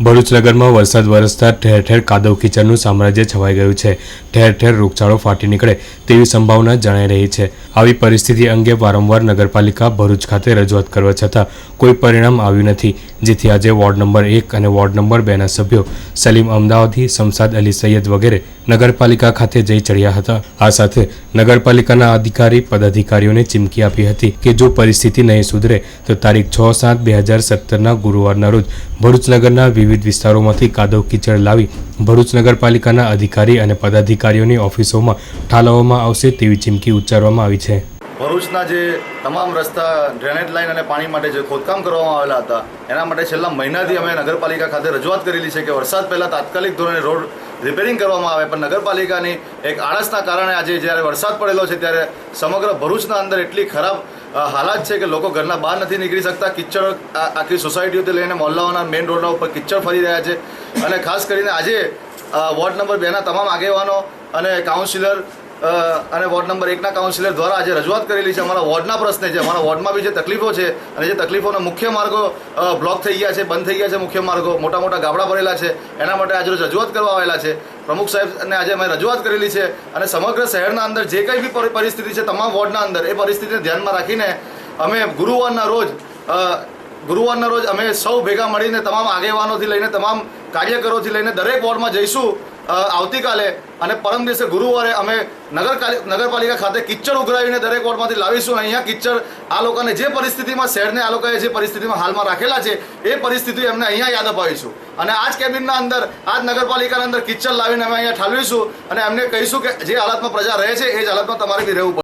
ભરૂચ નગરમાં વરસાદ વરસતા ઠેર ઠેર કાદવ કિચડનું સામ્રાજ્ય છવાઈ ગયું છે. ઠેર ઠેર રોગચાળો ફાટી નીકળે તેવી સંભાવના જણાઈ રહી છે. આવી પરિસ્થિતિ અંગે વારંવાર નગરપાલિકા ભરૂચ ખાતે રજૂઆત કરવા છતાં કોઈ પરિણામ આવ્યું નથી. જેથી આજે વોર્ડ નંબર એક અને વોર્ડ નંબર બેના સભ્યો સલીમ અમદાવાદી શમસાદ અલી સૈયદ વગેરે નગરપાલિકા ખાતે જઈ ચડ્યા હતા. આ સાથે નગરપાલિકાના અધિકારી, પદાધિકારીઓને ચીમકી આપી હતી કે જો પરિસ્થિતિ નહીં સુધરે તો તારીખ છ સાત બે હજાર સત્તરના ગુરુવારના રોજ ભરૂચ નગરના વિવિધ વિસ્તારોમાંથી કાદવ કીચડ લાવી ભરૂચ નગરપાલિકાના અધિકારી અને પદાધિકારીઓની ઓફિસોમાં ઠાલવવામાં આવશે તેવી ચીમકી ઉચ્ચારવામાં આવી છે. ભરૂચના જે તમામ રસ્તા ડ્રેનેજ લાઇન અને પાણી માટે જે ખોદકામ કરવામાં આવેલા હતા, એના માટે છેલ્લા મહિનાથી અમે નગરપાલિકા ખાતે રજૂઆત કરેલી છે કે વરસાદ પહેલાં તાત્કાલિક ધોરણે રોડ રિપેરિંગ કરવામાં આવે, પણ નગરપાલિકાની એક આળસના કારણે આજે જ્યારે વરસાદ પડેલો છે, ત્યારે સમગ્ર ભરૂચના અંદર એટલી ખરાબ હાલાત છે કે લોકો ઘરના બહાર નથી નીકળી શકતા. કિચડ આખી સોસાયટીઓથી લઈને મહોલ્લાઓના મેઇન રોડના ઉપર કિચડ ફરી રહ્યા છે. અને ખાસ કરીને આજે વોર્ડ નંબર બેના તમામ આગેવાનો અને કાઉન્સિલર અને વોર્ડ નંબર એકના કાઉન્સિલર દ્વારા આજે રજૂઆત કરેલી છે. અમારા વોર્ડના પ્રશ્ને છે. અમારા વોર્ડમાં બી જે તકલીફો છે અને જે તકલીફોના મુખ્ય માર્ગો બ્લોક થઈ ગયા છે, બંધ થઈ ગયા છે મુખ્ય માર્ગો, મોટા મોટા ગાબડા ભરેલા છે. એના માટે આજે રજૂઆત કરવા આવેલા છે. પ્રમુખ સાહેબને આજે અમે રજૂઆત કરેલી છે અને સમગ્ર શહેરના અંદર જે કંઈ બી પરી- પરિસ્થિતિ છે, તમામ વોર્ડના અંદર, એ પરિસ્થિતિને ધ્યાનમાં રાખીને અમે ગુરુવારના રોજ ગુરુવારના રોજ અમે સૌ ભેગા મળીને તમામ આગેવાનોથી લઈને તમામ કાર્યકરોથી લઈને દરેક વોર્ડમાં જઈશું. આવતીકાલે અને પરમ દિવસે ગુરુવારે અમે નગર નગરપાલિકા ખાતે કિચ્ચડ ઉઘરાવીને દરેક વોર્ડમાંથી લાવીશું. અહીંયા કિચ્ચડ આ લોકોને જે પરિસ્થિતિમાં શહેરને આ લોકોએ જે પરિસ્થિતિમાં હાલમાં રાખેલા છે, એ પરિસ્થિતિ એમને અહીંયા યાદ અપાવીશું. અને આ જ કેબિનના અંદર આ જ નગરપાલિકાના અંદર કિચ્ચર લાવીને અમે અહીંયા ઠાલવીશું. અને એમને કહીશું કે જે હાલતમાં પ્રજા રહે છે, એ જ હાલતમાં તમારે બી રહેવું